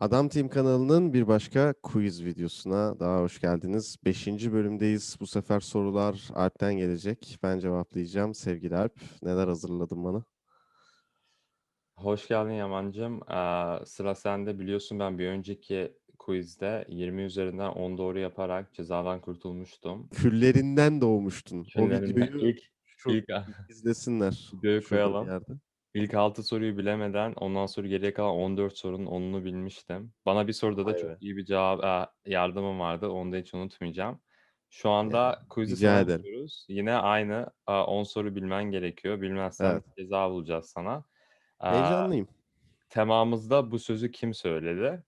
Adam Team kanalının bir başka quiz videosuna daha hoş geldiniz. Beşinci bölümdeyiz. Bu sefer sorular Alp'ten gelecek. Ben cevaplayacağım. Sevgili Alp, neler hazırladın bana? Hoş geldin Yaman'cığım. Ee, sıra sende. Biliyorsun ben bir önceki quizde 20 üzerinden 10 doğru yaparak cezadan kurtulmuştum. Küllerinden doğmuştun. O Küllerinden videoyu ilk, şu ilk, izlesinler. Videoyu koyalım. yerde. İlk 6 soruyu bilemeden ondan sonra geriye kalan 14 sorunun 10'unu bilmiştim. Bana bir soruda da Vay çok iyi bir cevap e, yardımım vardı. Onu da hiç unutmayacağım. Şu anda quiz'i rica sana ederim. yapıyoruz. Yine aynı e, 10 soru bilmen gerekiyor. Bilmezsen Evet. ceza bulacağız sana. Heyecanlıyım. temamızda bu sözü kim söyledi?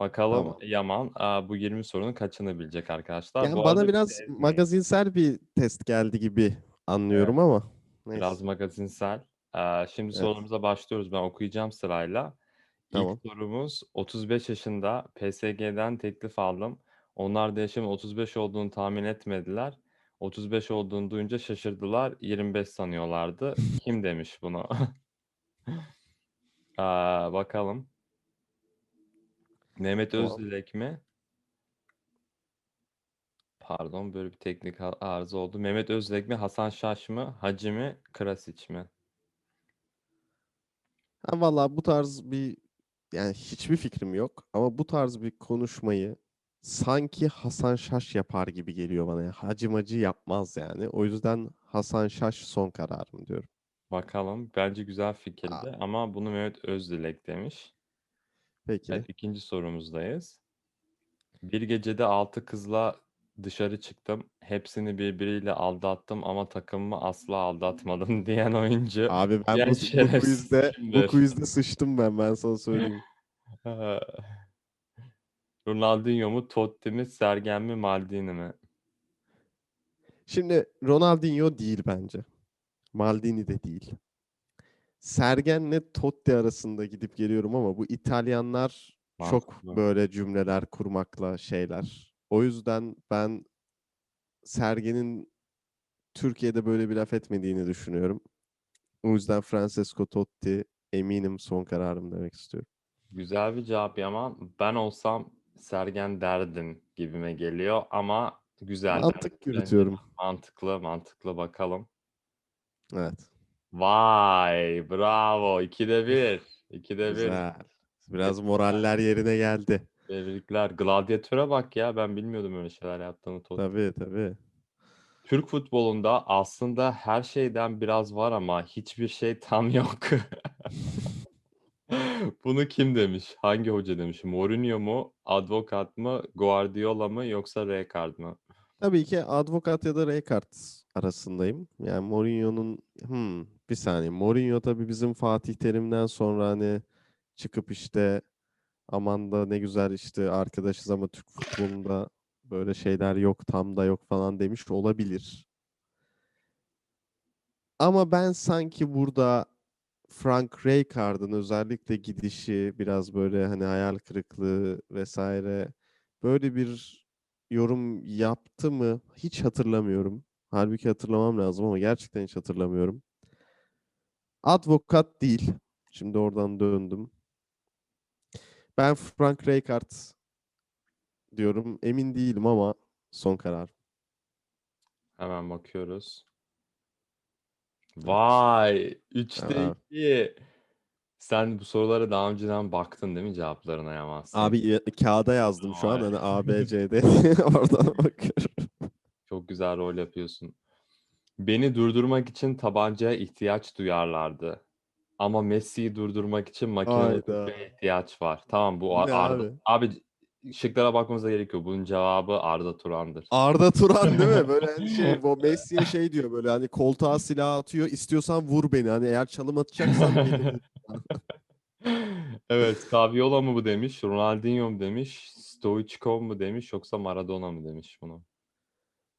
Bakalım Tamam. Yaman bu 20 sorunun kaçını bilecek arkadaşlar. Yani Bu bana biraz ezmeyin. magazinsel bir test geldi gibi anlıyorum ama neyse. Biraz magazinsel. Şimdi Evet. sorularımıza başlıyoruz. Ben okuyacağım sırayla. Tamam. İlk sorumuz 35 yaşında PSG'den teklif aldım. Onlar da yaşımın 35 olduğunu tahmin etmediler. 35 olduğunu duyunca şaşırdılar. 25 sanıyorlardı. Kim demiş bunu? Aa, bakalım. Mehmet Tamam. Özdilek mi? Pardon böyle bir teknik a- arıza oldu. Mehmet Özdilek mi? Hasan Şaş mı? Hacı mi? Krasiç mi? Ha, vallahi bu tarz bir yani hiçbir fikrim yok ama bu tarz bir konuşmayı sanki Hasan Şaş yapar gibi geliyor bana. Yani hacı macı yapmaz yani. O yüzden Hasan Şaş son kararım diyorum. Bakalım. Bence güzel fikirdi Aa. ama bunu Mehmet Özdilek demiş. Peki. Evet ikinci sorumuzdayız. Bir gecede altı kızla dışarı çıktım. Hepsini birbiriyle aldattım ama takımımı asla aldatmadım diyen oyuncu. Abi ben bu, bu quizde bu quizde sıçtım ben ben sana söyleyeyim. Ronaldinho mu, Totti mi, Sergen mi, Maldini mi? Şimdi Ronaldinho değil bence. Maldini de değil. Sergen'le Totti arasında gidip geliyorum ama bu İtalyanlar çok Mantıklı. böyle cümleler kurmakla şeyler. O yüzden ben Sergen'in Türkiye'de böyle bir laf etmediğini düşünüyorum. O yüzden Francesco Totti eminim son kararım demek istiyorum. Güzel bir cevap Yaman. Ben olsam Sergen derdin gibime geliyor ama güzel. Mantık yürütüyorum. Mantıklı, mantıklı bakalım. Evet. Vay, bravo. 2'de 1. 2'de 1. Güzel. Biraz moraller yerine geldi. Tebrikler. Gladiatöre bak ya. Ben bilmiyordum öyle şeyler yaptığını. Totti. Tabii tabii. Türk futbolunda aslında her şeyden biraz var ama hiçbir şey tam yok. Bunu kim demiş? Hangi hoca demiş? Mourinho mu? Advokat mı? Guardiola mı? Yoksa Rijkaard mı? Tabii ki Advokat ya da Rijkaard arasındayım. Yani Mourinho'nun hmm, bir saniye. Mourinho tabii bizim Fatih Terim'den sonra hani çıkıp işte aman da ne güzel işte arkadaşız ama Türk futbolunda böyle şeyler yok, tam da yok falan demiş olabilir. Ama ben sanki burada Frank Rijkaard'ın özellikle gidişi biraz böyle hani hayal kırıklığı vesaire böyle bir yorum yaptı mı hiç hatırlamıyorum. Halbuki hatırlamam lazım ama gerçekten hiç hatırlamıyorum. Advokat değil. Şimdi oradan döndüm. Ben Frank Rijkaard diyorum. Emin değilim ama son karar. Hemen bakıyoruz. Vay! 3'te Aa. 2. Sen bu sorulara daha önceden baktın değil mi cevaplarına Yaman? Sen Abi kağıda yazdım şu an Vay. hani A, B, C, D oradan bakıyorum. Çok güzel rol yapıyorsun. Beni durdurmak için tabancaya ihtiyaç duyarlardı. Ama Messi'yi durdurmak için makinalı Hayda. tüfeğe ihtiyaç var. Tamam bu Ar- Ne Arda. abi? Abi şıklara bakmamıza gerek yok. Bunun cevabı Arda Turan'dır. Arda Turan değil mi? Böyle hani şey bu Messi'ye şey diyor böyle hani koltuğa silah atıyor istiyorsan vur beni. Hani eğer çalım atacaksan beni. Evet, Saviola mı bu demiş, Ronaldinho mu demiş, Stoichkov mu demiş yoksa Maradona mı demiş bunu.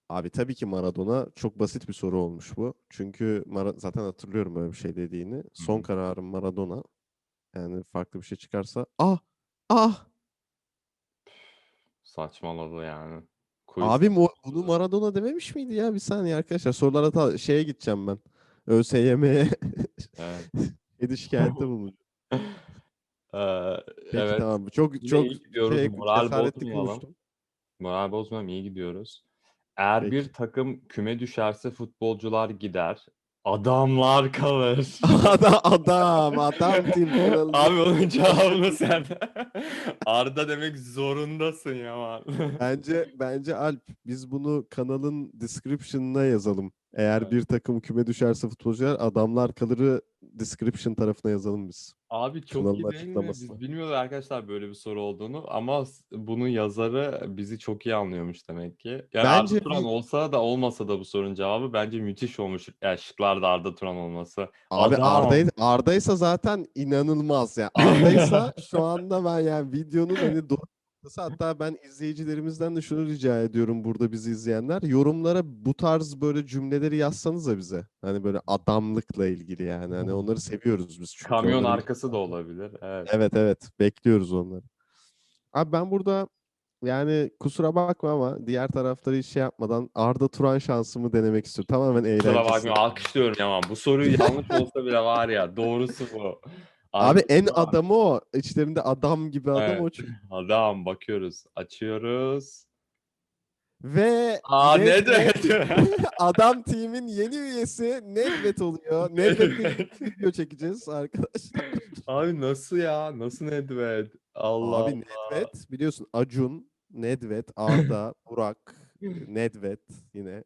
Abi tabii ki Maradona çok basit bir soru olmuş bu. Çünkü Mara- zaten hatırlıyorum böyle bir şey dediğini. Son kararım Maradona. Yani farklı bir şey çıkarsa ah ah Saçmaladı yani. Quiz. Abi mo- bunu Maradona dememiş miydi ya? Bir saniye arkadaşlar. Sorulara ta- şeye gideceğim ben. ÖSYM'ye Evet. kedi şikayette bulunacağım. Peki evet. tamam. Çok Yine çok iyi gidiyoruz. şey Moral cesaretli bozmayalım. konuştum. Moral bozmayalım, iyi gidiyoruz. Eğer Peki. bir takım küme düşerse futbolcular gider. Adamlar kalır. Adam adam adam tim kanalı. Abi onun cevabını sen Arda demek zorundasın Yaman. Bence bence Alp biz bunu kanalın description'ına yazalım. Eğer Evet. bir takım küme düşerse futbolcular adamlar kalırı description tarafına yazalım biz. Abi çok Kanalın iyi değil mi? Biz bilmiyorduk arkadaşlar böyle bir soru olduğunu ama bunun yazarı bizi çok iyi anlıyormuş demek ki. Yani Bence Arda Turan bir- olsa da olmasa da bu sorunun cevabı bence müthiş olmuş. Yani şıklarda Arda Turan olması. Abi Arda'ysa zaten inanılmaz ya. Arda'ysa şu anda ben yani videonun hani noktası. hatta ben izleyicilerimizden de şunu rica ediyorum burada bizi izleyenler yorumlara bu tarz böyle cümleleri yazsanıza bize. Hani böyle adamlıkla ilgili yani. Hani onları seviyoruz biz çünkü. Kamyon onları- arkası da olabilir. Evet. Evet evet bekliyoruz onları. Abi ben burada yani kusura bakma ama diğer tarafları hiç şey yapmadan Arda Turan şansımı denemek istiyorum. Tamamen Kusura eğlencesine. bakma alkışlıyorum Yaman. Bu soru yanlış olsa bile var ya doğrusu bu. Abi Arda en Turan. adamı o. İçlerinde adam gibi adam Evet. o çünkü. Adam bakıyoruz. Açıyoruz. Ve Aa ne Nedved- adam team'in yeni üyesi Nedved oluyor. Nedved'le video çekeceğiz arkadaşlar. Abi nasıl ya? Nasıl Nedved? Allah Abi Allah. Nedved biliyorsun Acun, Nedved, Arda, Burak, Nedved yine.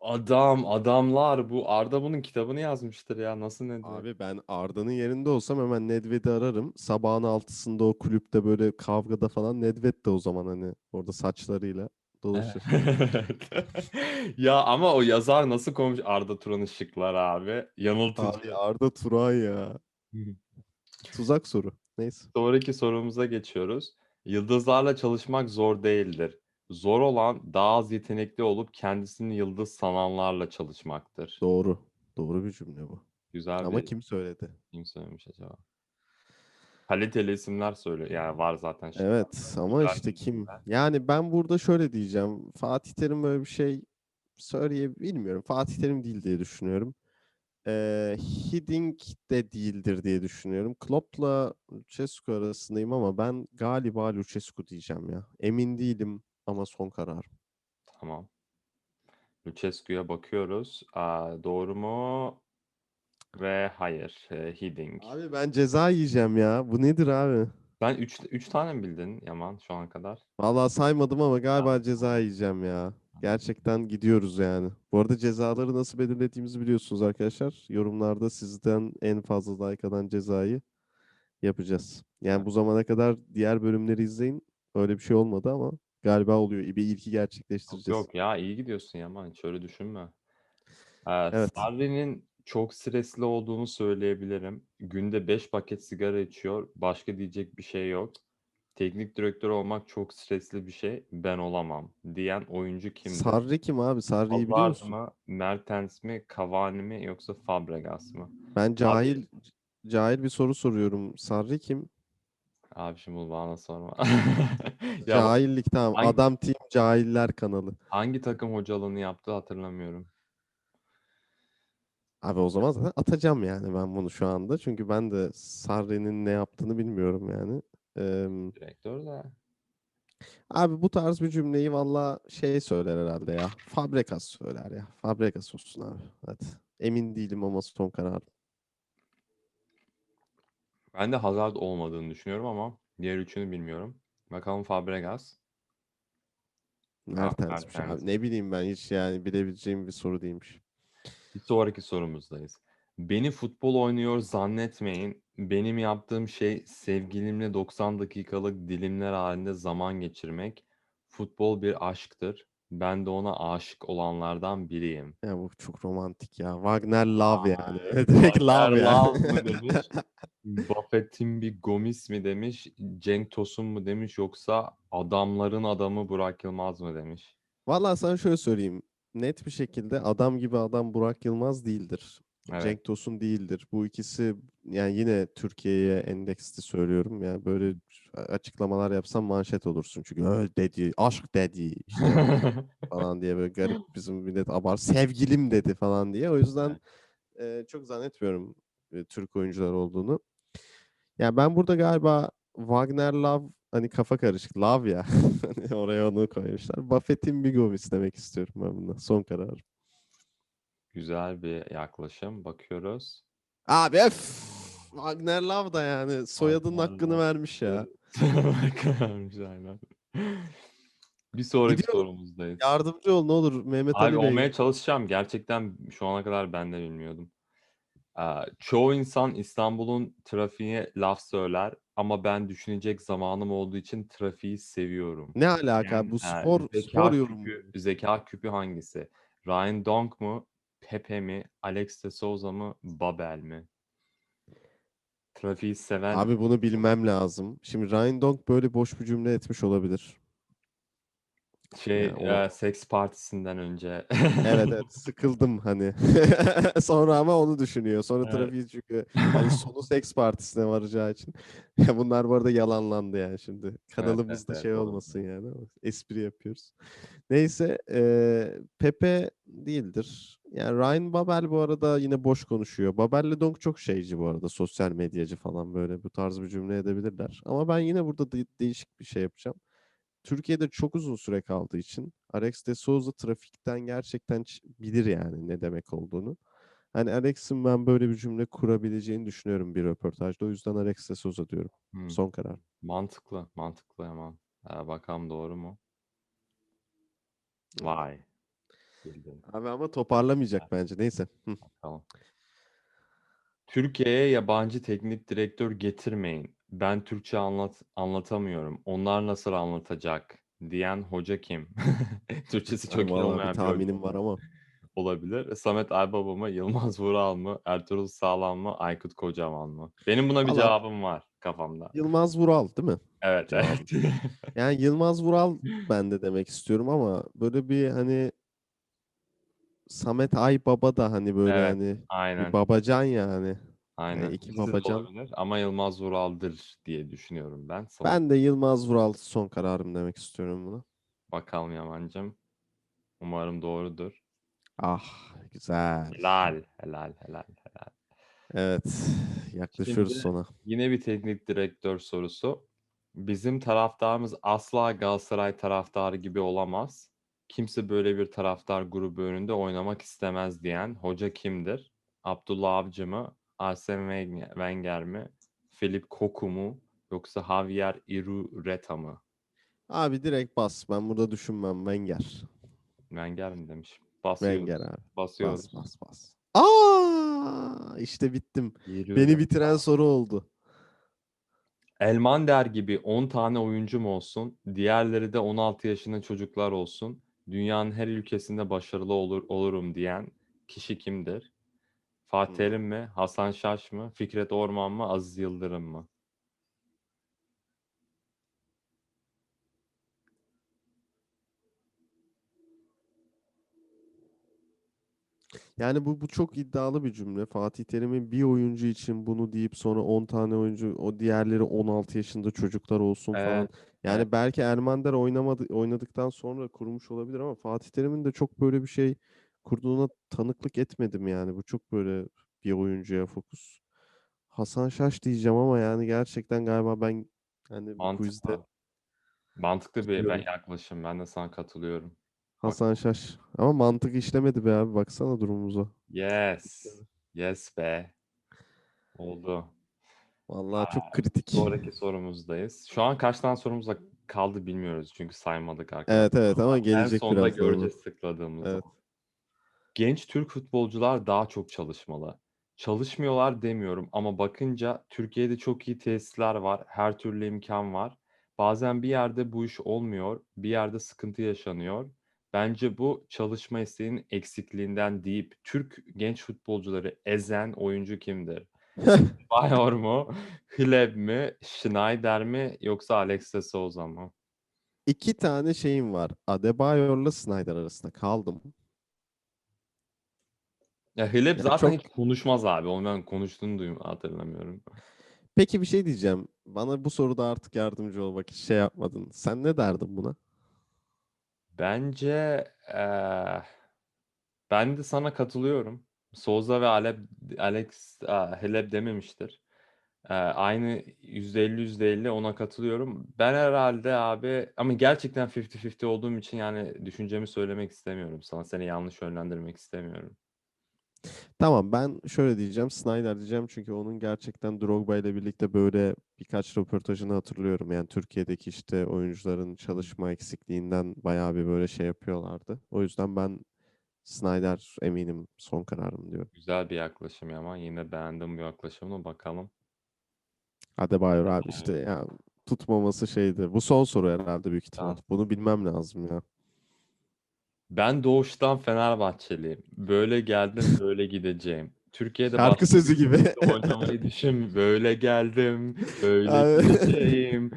Adam, adamlar bu Arda bunun kitabını yazmıştır ya. Nasıl Nedved? Abi ben Arda'nın yerinde olsam hemen Nedved'i ararım. Sabahın altısında o kulüpte böyle kavgada falan Nedved de o zaman hani orada saçlarıyla dolaşır. ya ama o yazar nasıl koymuş Arda Turan'ın şıklar abi? Yanıltıcı. Abi Arda Turan ya. Tuzak soru. Neyse. Sonraki sorumuza geçiyoruz. Yıldızlarla çalışmak zor değildir. Zor olan daha az yetenekli olup kendisini yıldız sananlarla çalışmaktır. Doğru. Doğru bir cümle bu. Güzel Ama bir kim söyledi? kim söylemiş acaba? Kaliteli isimler söylüyor. Yani var zaten. şıklarda. Evet ama Güzel işte kim? isimler. Yani ben burada şöyle diyeceğim. Fatih Terim böyle bir şey söyleye bilmiyorum. Fatih Terim değil diye düşünüyorum. Ee, Hiddink de değildir diye düşünüyorum. Klopp'la Lucescu arasındayım ama ben galiba Lucescu diyeceğim ya. Emin değilim ama son kararım. Tamam. Lucescu'ya bakıyoruz. Aa, doğru mu? Ve hayır. E, Hiddink. Abi ben ceza yiyeceğim ya. Bu nedir abi? Sen 3 3 tane mi bildin Yaman şu ana kadar? Vallahi saymadım ama galiba ceza yiyeceğim ya. Gerçekten gidiyoruz yani. Bu arada cezaları nasıl belirlediğimizi biliyorsunuz arkadaşlar. Yorumlarda sizden en fazla like alan cezayı yapacağız. Yani bu zamana kadar diğer bölümleri izleyin. Öyle bir şey olmadı ama galiba oluyor. Bir ilki Yok, gerçekleştireceğiz. yok ya iyi gidiyorsun Yaman. Hiç öyle düşünme. Ee, Evet. Sarri'nin çok stresli olduğunu söyleyebilirim. Günde 5 paket sigara içiyor. Başka diyecek bir şey yok. Teknik direktör olmak çok stresli bir şey. Ben olamam diyen oyuncu kimdir? Sarri kim abi? Sarri'yi biliyor musun? mı, Mertens mi, Cavani mi yoksa Fabregas mı? Ben cahil cahil bir soru soruyorum. Sarri kim? Abi şimdi bunu bana sorma. Ya Cahillik tamam. hangi- Adam Team Cahiller kanalı. hangi takım hocalığını yaptı hatırlamıyorum. Abi o zaman zaten atacağım yani ben bunu şu anda. Çünkü ben de Sarri'nin ne yaptığını bilmiyorum yani. Eee, Direktör de. abi bu tarz bir cümleyi valla şey söyler herhalde ya. Fabregas söyler ya. Fabregas olsun abi. Hadi. Emin değilim ama son kararım. Ben de Hazard olmadığını düşünüyorum ama diğer üçünü bilmiyorum. Bakalım Fabregas. Mertens'miş Mertens. abi. Ne bileyim ben hiç yani bilebileceğim bir soru değilmiş. Bir sonraki sorumuzdayız. Beni futbol oynuyor zannetmeyin. Benim yaptığım şey sevgilimle 90 dakikalık dilimler halinde zaman geçirmek. Futbol bir aşktır. Ben de ona aşık olanlardan biriyim. Ya bu çok romantik ya. Wagner Love yani. Ay, Direkt love Wagner yani. Love mı demiş? Buffett'in bir Gomis mi demiş? Cenk Tosun mu demiş? Yoksa adamların adamı Burak Yılmaz mı demiş? Valla sana şöyle söyleyeyim. Net bir şekilde adam gibi adam Burak Yılmaz değildir. Evet. Cenk Tosun değildir. Bu ikisi yani yine Türkiye'ye endeksli söylüyorum. Yani böyle açıklamalar yapsam manşet olursun. Çünkü öyle dedi, aşk dedi işte falan diye böyle garip bizim millet abar sevgilim dedi falan diye. O yüzden e, çok zannetmiyorum e, Türk oyuncular olduğunu. Ya ben burada galiba Wagner Love hani kafa karışık. Love ya. Hani oraya onu koymuşlar. Buffett'in Bigovic demek istiyorum ben bunda. Son kararım. Güzel bir yaklaşım. Bakıyoruz. Abi öf! Wagner Love da yani soyadının Wagner hakkını Love. vermiş ya. Bakarmış aynen. Bir sonraki Gidiyorum. sorumuzdayız. Yardımcı ol ne olur Mehmet Abi Ali Bey. olmaya çalışacağım. Gerçekten şu ana kadar ben de bilmiyordum. Çoğu insan İstanbul'un trafiğine laf söyler ama ben düşünecek zamanım olduğu için trafiği seviyorum. Ne alaka? Yani, Bu e, spor zeka spor yorumu. küpü, zeka küpü hangisi? Ryan Donk mu? Pepe mi? Alex de Souza mı? Babel mi? Trafiği seven Abi bunu bilmem lazım. Şimdi Ryan Donk böyle boş bir cümle etmiş olabilir. Şey yani o- seks partisinden önce. Evet evet sıkıldım hani. Sonra ama onu düşünüyor. Sonra Evet. trafiği çünkü hani sonu seks partisine varacağı için. Ya bunlar bu arada yalanlandı yani şimdi. Kanalımızda evet, şey doğru. olmasın yani ama espri yapıyoruz. Neyse eee, Pepe değildir. Yani Ryan Babel bu arada yine boş konuşuyor. Babel'le Donk çok şeyci bu arada. Sosyal medyacı falan böyle bu tarz bir cümle edebilirler. Ama ben yine burada de- değişik bir şey yapacağım. Türkiye'de çok uzun süre kaldığı için Alex de Souza trafikten gerçekten bilir yani ne demek olduğunu. Hani Alex'in ben böyle bir cümle kurabileceğini düşünüyorum bir röportajda. O yüzden Alex de Souza diyorum. Hmm, Son karar. Mantıklı, mantıklı hemen. Ee, bakalım doğru mu? Vay. Abi ama toparlamayacak bence. Neyse. Tamam. Türkiye'ye yabancı teknik direktör getirmeyin. Ben Türkçe anlat anlatamıyorum. Onlar nasıl anlatacak? diyen hoca kim? Türkçesi çok iyi Vallahi olmayan bir bir tahminim var ama. olabilir. Samet Aybaba mı? Yılmaz Vural mı? Ertuğrul Sağlam mı? Aykut Kocaman mı? Benim buna bir Vallahi- cevabım var kafamda. Yılmaz Vural değil mi? Evet, evet. Yani Yılmaz Vural ben de demek istiyorum ama böyle bir hani Samet Aybaba da hani böyle Evet, hani bir Aynen. babacan yani. Aynen. iki İkisi de babacan. olabilir ama Yılmaz Vural'dır diye düşünüyorum ben. Son Ben de Yılmaz Vural son kararım demek istiyorum buna. bakalım Yaman'cığım. Umarım doğrudur. Ah güzel. Helal, helal, helal, helal. Evet yaklaşıyoruz Şimdi- sona. Yine bir teknik direktör sorusu. Bizim taraftarımız asla Galatasaray taraftarı gibi olamaz. Kimse böyle bir taraftar grubu önünde oynamak istemez diyen hoca kimdir? Abdullah Avcı mı? Arsene Wenger- mi? Filip Koku mu? Yoksa Javier Irureta mı? Abi direkt bas. Ben burada düşünmem. Wenger. Wenger mi demiş? Basıyoruz. Wenger abi. Basıyoruz. Bas bas bas. Aa işte bittim. Beni Irureta. bitiren soru oldu. Elmander gibi 10 tane oyuncum olsun, diğerleri de 16 yaşında çocuklar olsun. Dünyanın her ülkesinde başarılı olur olurum diyen kişi kimdir? Fatih Hmm. Terim mi, Hasan Şaş mı, Fikret Orman mı, Aziz Yıldırım mı? Yani bu bu çok iddialı bir cümle. Fatih Terim'in bir oyuncu için bunu deyip sonra 10 tane oyuncu o diğerleri 16 yaşında çocuklar olsun falan. Evet, Yani evet. belki Elmander oynamadı oynadıktan sonra kurmuş olabilir ama Fatih Terim'in de çok böyle bir şey kurduğuna tanıklık etmedim yani. Bu çok böyle bir oyuncuya fokus. Hasan Şaş diyeceğim ama yani gerçekten galiba ben hani bu quizde Mantıklı. Mantıklı bir ben yaklaşım. Ben de sana katılıyorum. Hasan Şaş. Ama mantık işlemedi be abi baksana durumumuza. Yes. Yes be. Oldu. Vallahi çok kritik. Sonraki sorumuzdayız. Şu an kaç tane sorumuz kaldı bilmiyoruz çünkü saymadık arkadaşlar. Evet evet ama En gelecek sonunda biraz doğru. göreceğiz tıkladığımız Evet. Genç Türk futbolcular daha çok çalışmalı. Çalışmıyorlar demiyorum ama bakınca Türkiye'de çok iyi tesisler var, her türlü imkan var. Bazen bir yerde bu iş olmuyor, bir yerde sıkıntı yaşanıyor. Bence bu çalışma isteğinin eksikliğinden deyip Türk genç futbolcuları ezen oyuncu kimdir? Bayor mu, Hleb mi, Schneider mi yoksa Alex de Souza mı? İki tane şeyim var. Adebayor'la Snyder arasında kaldım. Ya Hleb Ya zaten çok- hiç konuşmaz abi. Onu ben konuştuğunu duyum hatırlamıyorum. Peki bir şey diyeceğim. Bana bu soruda artık yardımcı ol bak hiç şey yapmadın. Sen ne derdin buna? Bence eee, ben de sana katılıyorum. Souza ve Alep, Alex eee, Hleb dememiştir. Eee, aynı %50 %50 ona katılıyorum. Ben herhâlde abi ama gerçekten fifty fifty olduğum için, yani, düşüncemi söylemek istemiyorum sana. Seni yanlış yönlendirmek istemiyorum. Tamam, ben şöyle diyeceğim, Snyder diyeceğim çünkü onun gerçekten Drogba ile birlikte böyle birkaç röportajını hatırlıyorum. Yani Türkiye'deki işte oyuncuların çalışma eksikliğinden bayağı bir böyle şey yapıyorlardı. O yüzden ben Snyder eminim son kararım diyorum. Güzel bir yaklaşım ama yine beğendim bu yaklaşımını. Bakalım. Adebayor abi işte ya tutmaması şeydi. Bu son soru herhalde büyük ihtimal. Tamam. Bunu bilmem lazım ya. Ben doğuştan Fenerbahçeliyim. Böyle geldim, böyle gideceğim. Türkiye'de Şarkı sözü bir gibi. oynamayı düşün Böyle geldim, böyle Abi. gideceğim.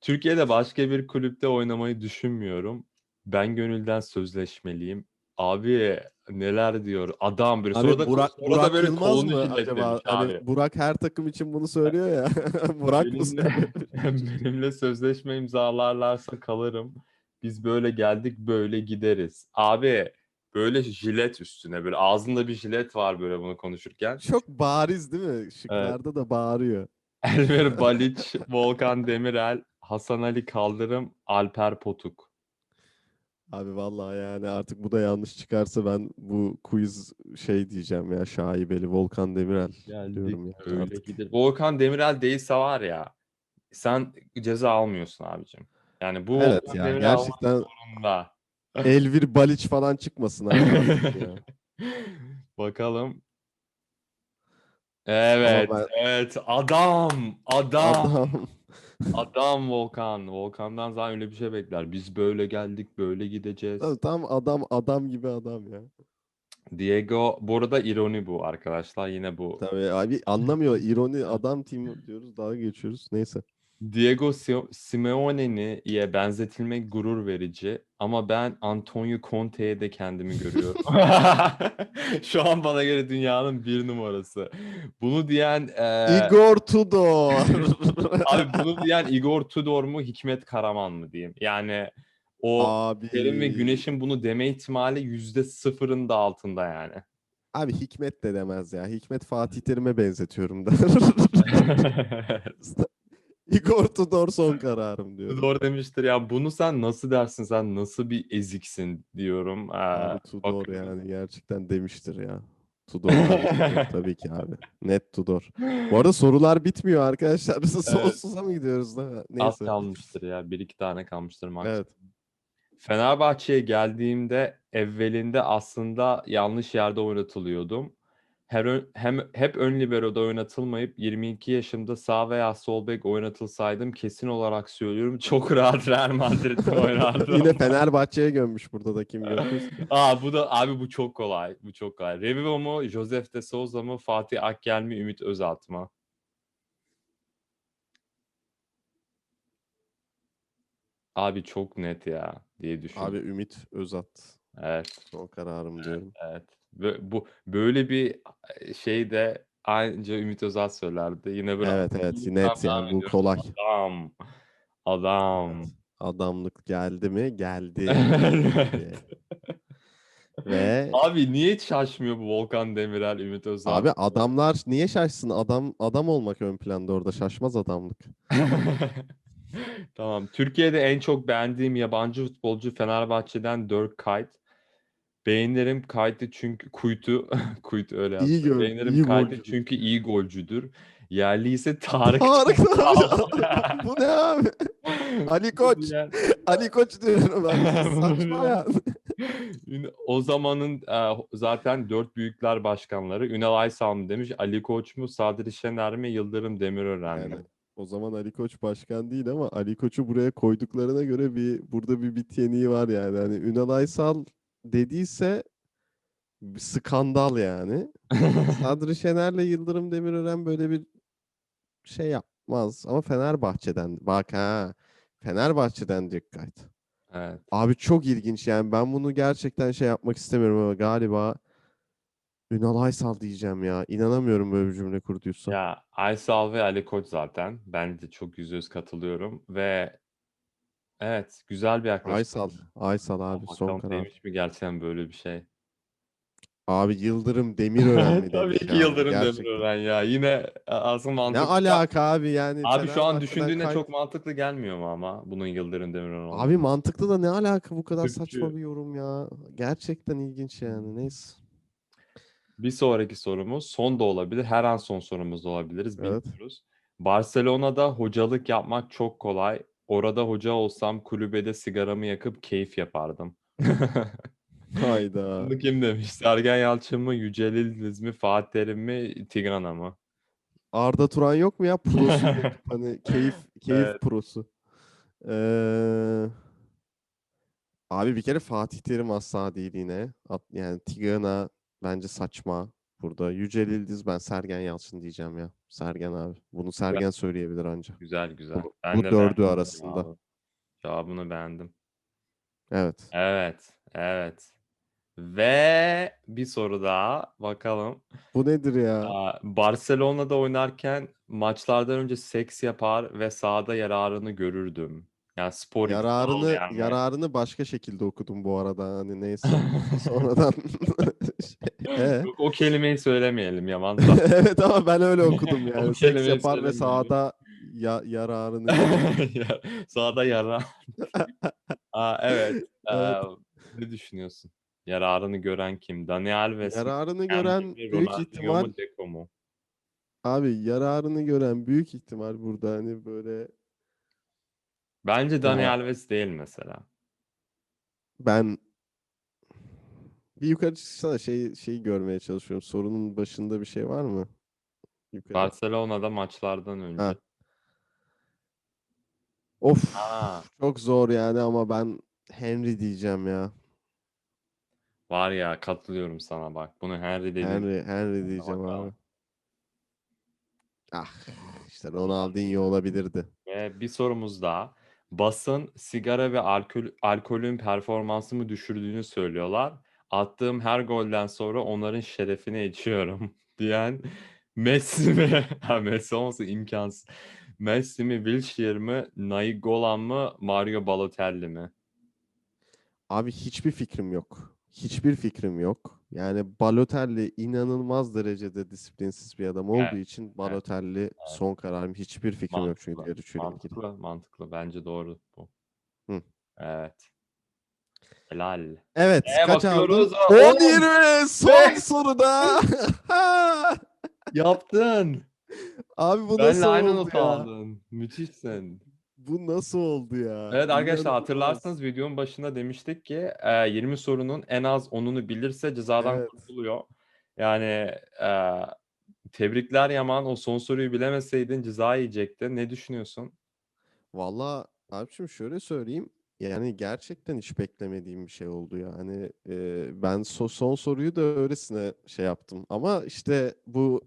Türkiye'de başka bir kulüpte oynamayı düşünmüyorum. Ben gönülden sözleşmeliyim. Abi neler diyor adam böyle. Sonra Abi da Burak, sonra da Burak böyle Yılmaz kolunu mı acaba? Hani. Burak her takım için bunu söylüyor ya. Burak mı Benimle, benimle sözleşme imzalarlarsa kalırım. Biz böyle geldik böyle gideriz. Abi böyle jilet üstüne böyle ağzında bir jilet var böyle bunu konuşurken. Çok bariz değil mi? Şıklarda da bağırıyor. Elver Baliç, Volkan Demirel, Hasan Ali Kaldırım, Alper Potuk. Abi vallahi yani artık bu da yanlış çıkarsa ben bu quiz şey diyeceğim ya şaibeli Volkan Demirel Geldik diyorum ya öyle artık. gider. Volkan Demirel değilse var ya sen ceza almıyorsun abicim. Yani bu Evet Volkan ya gerçekten zorunda. Elvir Baliç falan çıkmasın abi ya. Bakalım. Evet, ben- evet. Adam, adam, Adam. adam Volkan. Volkan'dan zaten öyle bir şey bekler. Biz böyle geldik, böyle gideceğiz. Tam- Tam adam adam gibi adam ya. Diego, bu arada ironi bu arkadaşlar. Yine bu. Tabii abi anlamıyor ironi adam team diyoruz dalga geçiyoruz neyse. Diego Si- Simeone'ye benzetilmek gurur verici ama ben Antonio Conte'ye de kendimi görüyorum. Şu an bana göre dünyanın bir numarası. Bunu diyen eee, Igor Tudor. abi bunu diyen Igor Tudor mu Hikmet Karaman mı diyeyim? Yani o Abi. Terim ve Güneş'in bunu deme ihtimali yüzde sıfırın da altında yani. Abi Hikmet de demez ya. Hikmet Fatih Terim'e benzetiyorum da. Igor Tudor son kararım diyorum. Tudor demiştir ya bunu sen nasıl dersin sen nasıl bir eziksin diyorum. Abi Ee, Tudor bakın. yani gerçekten demiştir ya. Tudor abi, tabii ki abi. Net Tudor. Bu arada sorular bitmiyor arkadaşlar. Sonsuza mı gidiyoruz da? Az Neyse. kalmıştır ya. Bir iki tane kalmıştır maksimum. Evet. Fenerbahçe'ye geldiğimde evvelinde aslında yanlış yerde oynatılıyordum. Her ön- hem hep ön libero'da oynatılmayıp 22 yaşımda sağ veya sol bek oynatılsaydım kesin olarak söylüyorum çok rahat Real Madrid'de oynardım. Yine Fenerbahçe'ye gömmüş burada da kim görmüş. Aa bu da abi bu çok kolay. Bu çok kolay. Revivo mu, Josef de Souza mı, Fatih Akgel mi, Ümit Özat mı? Abi çok net ya diye düşün. Abi Ümit Özat Evet, son kararım diyorum. evet. Bö- bu böyle bir şey de anca Ümit Özat söylerdi. Yine böyle Evet evet net yani bu kolay. Adam. Adam. Adamlık geldi mi? Geldi. Evet. Ve Abi niye şaşmıyor bu Volkan Demirel, Ümit Özat? abi adamlar niye şaşsın? Adam adam olmak ön planda orada şaşmaz adamlık. Tamam. Türkiye'de en çok beğendiğim yabancı futbolcu Fenerbahçe'den Dirk Kuyt. Beğenirim Kuyt'ı çünkü Kuyt'u Kuyt öyle İyi yazdı. gol- Beğenirim iyi Kuyt'ı golcüdür. çünkü iyi golcüdür. Yerli ise Tarık. Tarık Çakal. Bu ne abi? Ali Koç. Yani- Ali Koç diyorum ben. Saçma ya. Ün- o zamanın e, zaten dört büyükler başkanları Ünal Aysal mı demiş, Ali Koç mu, Sadri Şener mi, Yıldırım Demirören mi? Yani o zaman Ali Koç başkan değil ama Ali Koç'u buraya koyduklarına göre bir burada bir bit yeniği var yani. Hani Ünal Aysal dediyse skandal yani. Sadri Şener'le Yıldırım Demirören böyle bir şey yapmaz. Ama Fenerbahçe'den bak ha. Fenerbahçe'den dikkat. Evet. Abi çok ilginç yani ben bunu gerçekten şey yapmak istemiyorum ama galiba Ünal Aysal diyeceğim ya. İnanamıyorum böyle bir cümle kurduysam. Ya Aysal ve Ali Koç zaten. Ben de çok yüzde yüz katılıyorum ve evet güzel bir yaklaşım. Aysal. Aysal abi son Bakalım karar. neymiş mi gerçekten böyle bir şey. Abi Yıldırım Demirören mi Tabii ki ya? Yıldırım Gerçekten. Demirören ya. Yine asıl Ne mantıklı. alaka abi yani Abi şu an Fenerbahçe'den düşündüğünde kay- çok mantıklı gelmiyor mu ama bunun Yıldırım Demirören olması? Abi mantıklı da ne alaka bu kadar Türkçü. saçma bir yorum ya. Gerçekten ilginç yani. Neyse. Bir sonraki sorumuz son da olabilir. Her an son sorumuz da olabiliriz. Evet. Bilmiyoruz. Barcelona'da hocalık yapmak çok kolay. Orada hoca olsam kulübede sigaramı yakıp keyif yapardım. Hayda. Bunu kim demiş? Sergen Yalçın mı, Yücel İldiz mi, Fatih Terim mi, Tigana mı? Arda Turan yok mu ya? Prosu hani keyif keyif Evet. prosu. Ee, abi bir kere Fatih Terim asla değil yine. Yani Tigana bence saçma burada. Yücel İldiz ben Sergen Yalçın diyeceğim ya. Sergen abi. Bunu Sergen söyleyebilir ancak. Güzel güzel. Bu- Ben bu dördü arasında. cevabı. Cevabını beğendim. Evet. Evet, evet. Ve bir soru daha. Bakalım. Bu nedir ya? Barcelona'da oynarken maçlardan önce seks yapar ve sahada yararını görürdüm. Yani spor Yararını ve- yararını başka şekilde okudum bu arada. Hani neyse. Sonradan Ee? Yok, o kelimeyi söylemeyelim Yaman. Evet ama ben öyle okudum yani. Seks yapar ve sahada ya, yararını Ya, Sahada yara. Aa, evet. Evet. Ee, ne düşünüyorsun? Yararını gören kim? Dani Alves yararını gören büyük ihtimal abi yararını gören büyük ihtimal burada hani böyle Bence Dani Ya. Alves değil mesela. ben bir yukarı çıksana şey şeyi görmeye çalışıyorum. Sorunun başında bir şey var mı? Yukarı. Barcelona'da maçlardan önce. Ha. Of Aa, çok zor yani ama ben Henry diyeceğim ya. var ya katılıyorum sana bak. Bunu Henry dediğin Henry Henry diyeceğim bakalım. abi. Ah işte Ronaldinho olabilirdi. Ve bir sorumuz daha. Basın sigara ve alkol, alkolün performansımı düşürdüğünü söylüyorlar. Attığım her golden sonra onların şerefine içiyorum diyen Messi mi? Ha, Messi olması imkansız. Messi mi, Wilshere mi, Nainggolan mı, Mario Balotelli mi? Abi hiçbir fikrim yok. Hiçbir fikrim yok. Yani Balotelli inanılmaz derecede disiplinsiz bir adam olduğu Evet, için Balotelli son kararım. Hiçbir fikrim yok çünkü Mantıklı, diğer üçüyle ilgili. mantıklı, mantıklı. Bence doğru bu. Hı. Evet. Helal. Evet, Ee, kaç aldın? bakıyoruz. 10 20 son soruda. Yaptın. Abi bu Benle nasıl aynı oldu ya? aldın. Müthişsin. Bu nasıl oldu ya? Evet arkadaşlar hatırlarsanız videonun başında demiştik ki e, 20 sorunun en az 10'unu bilirse cezadan Evet. kurtuluyor. Yani e, tebrikler Yaman. O son soruyu bilemeseydin ceza yiyecekti. Ne düşünüyorsun? Valla abiciğim şöyle söyleyeyim. Yani gerçekten hiç beklemediğim bir şey oldu ya. Hani e, ben so- son soruyu da öylesine şey yaptım. Ama işte bu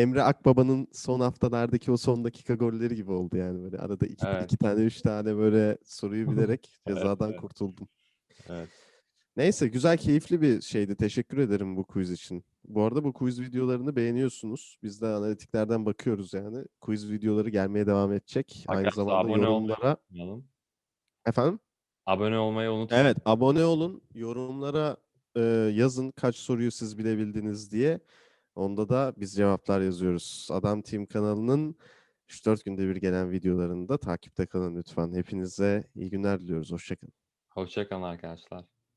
Emre Akbaba'nın son haftalardaki o son dakika golleri gibi oldu yani böyle arada iki, Evet. iki tane üç tane böyle soruyu bilerek cezadan evet. kurtuldum. Evet. Neyse güzel keyifli bir şeydi. Teşekkür ederim bu quiz için. Bu arada bu quiz videolarını beğeniyorsunuz. Biz de analitiklerden bakıyoruz yani. Quiz videoları gelmeye devam edecek. Aynı Arkadaşlar zamanda abone yorumlara efendim Abone olmayı unutmayın. Evet, abone olun. Yorumlara e, yazın kaç soruyu siz bilebildiniz diye. Onda da biz cevaplar yazıyoruz. Adam Team kanalının 3-4 günde bir gelen videolarını da takipte kalın lütfen. Hepinize iyi günler diliyoruz. Hoşçakalın. Hoşça kalın arkadaşlar.